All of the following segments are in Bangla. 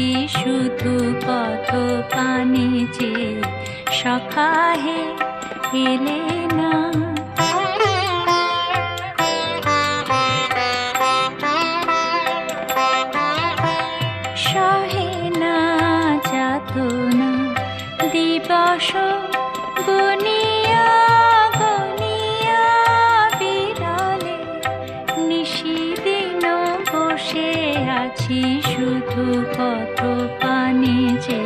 থাকি শুধু কত পানে যে সখাহে এলে না। সহে না যাত না দিবস বনিয়া গনিয়া বিরলে নিশিদিন বসে আছি শুধু কত পানি যে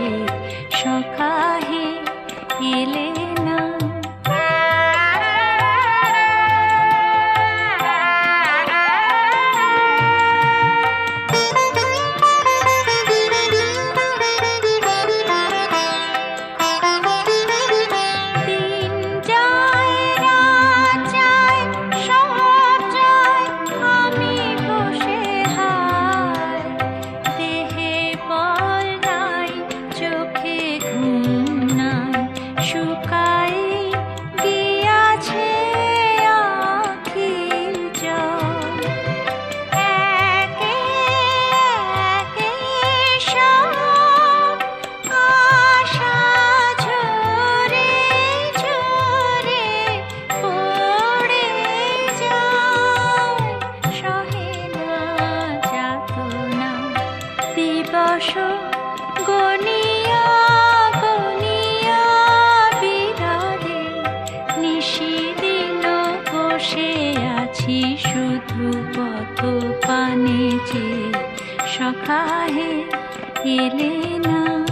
সখাহে এলে machucar. আছি শুধু পথ পানে যে সখাহে এলে না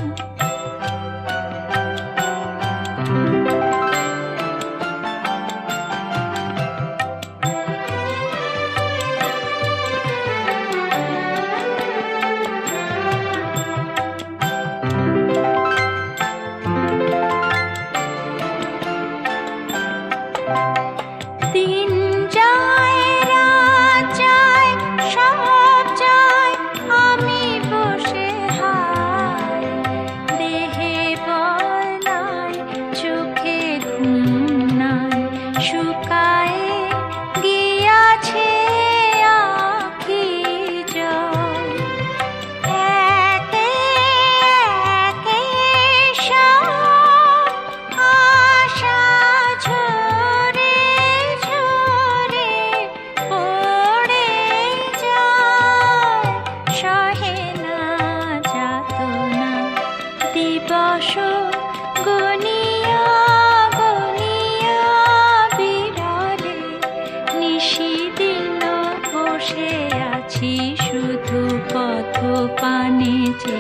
যে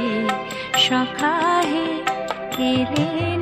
সখাহে এলেন